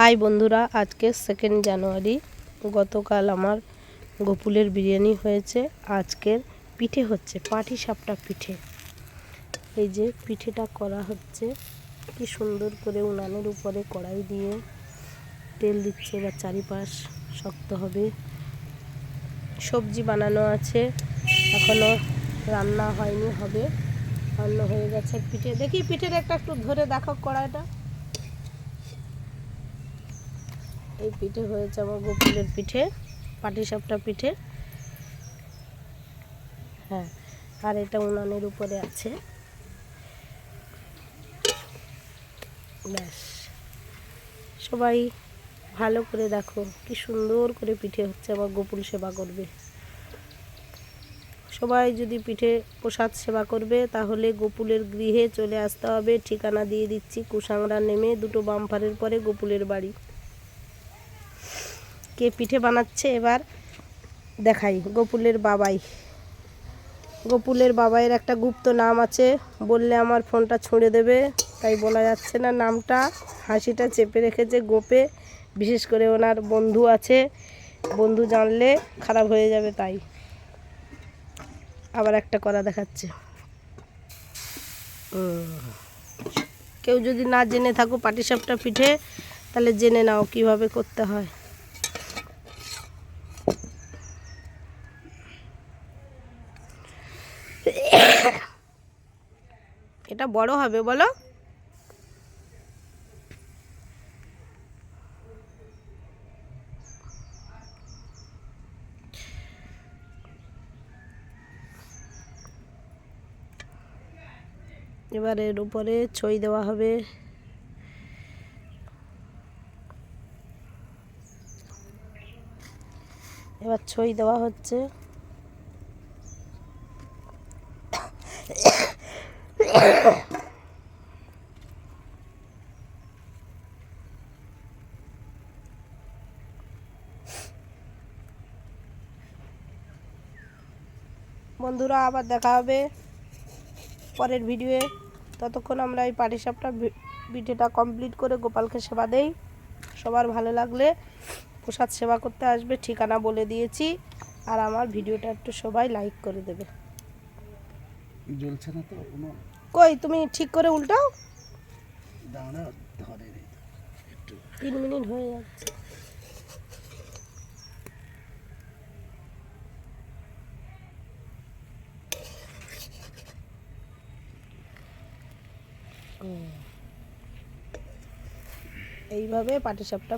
High বন্ধুরা, আজকে second জানুয়ারি গতকাল আমার গোপুলের বিরিয়ানি হয়েছে। আজকের পিঠে হচ্ছে পাটি সাপটা পিঠে। এই যে পিঠেটা করা হচ্ছে, কি সুন্দর করে উনানের উপরে কড়াই দিয়ে তেল দিচ্ছে বা চারিপাশ শক্ত হবে। সবজি বানানো আছে, এখনও রান্না হয়নি, হবে। রান্না হয়ে গেছে পিঠে। দেখি পিঠের একটা একটু ধরে দেখো কড়াইটা। এই পিঠে হয়েছে আমার গোপুলের পিঠে, পাটিসাপটা পিঠে। হ্যাঁ আর এটা উনানের উপরে আছে। ব্যাস। সবাই ভালো করে দেখো, কি সুন্দর করে পিঠে হচ্ছে আমার গোপুল সেবা করবে। সবাই যদি পিঠে প্রসাদ সেবা করবে, তাহলে গোপুলের গৃহে চলে আসতে হবে। ঠিকানা দিয়ে দিচ্ছি কুসাংরা নেমে, দুটো বামফারের পরে গোপুলের বাড়ি। কে পিঠে বানাচ্ছে এবার দেখাই। গোপুলের বাবাই। গোপুলের বাবাইয়ের একটা গুপ্ত নাম আছে, বললে আমার ফোনটা ছুঁড়ে দেবে, তাই বলা যাচ্ছে না নামটা। হাসিটা চেপে রেখেছে গোপে, বিশেষ করে ওনার বন্ধু আছে। বন্ধু জানলে খারাপ হয়ে যাবে তাই। আবার একটা করা দেখাচ্ছে। কেউ যদি না জেনে থাকো পাটিসাপটা পিঠে, তাহলে জেনে নাও কীভাবে করতে হয়। এটা বড় হবে বলো। এবার এর উপরে ছই দেওয়া হবে। এবার ছই দেওয়া হচ্ছে। বন্ধুরা, আবার দেখা হবে পরের ভিডিওয়ে ততক্ষণ আমরা এই পাটিসাপটা ভিডিওটা কমপ্লিট করে গোপালকে সেবা দেই। সবার ভালো লাগলে প্রসাদ সেবা করতে আসবে, ঠিকানা বলে দিয়েছি। আর আমার ভিডিওটা একটু সবাই লাইক করে দেবে। জ্বলছে না তো কোনো কই তুমি ঠিক করে উল্টাও। দাঁড়া ধরে একটু। তিন মিনিট হয়ে যাচ্ছে। এইভাবে পাটিসাপটা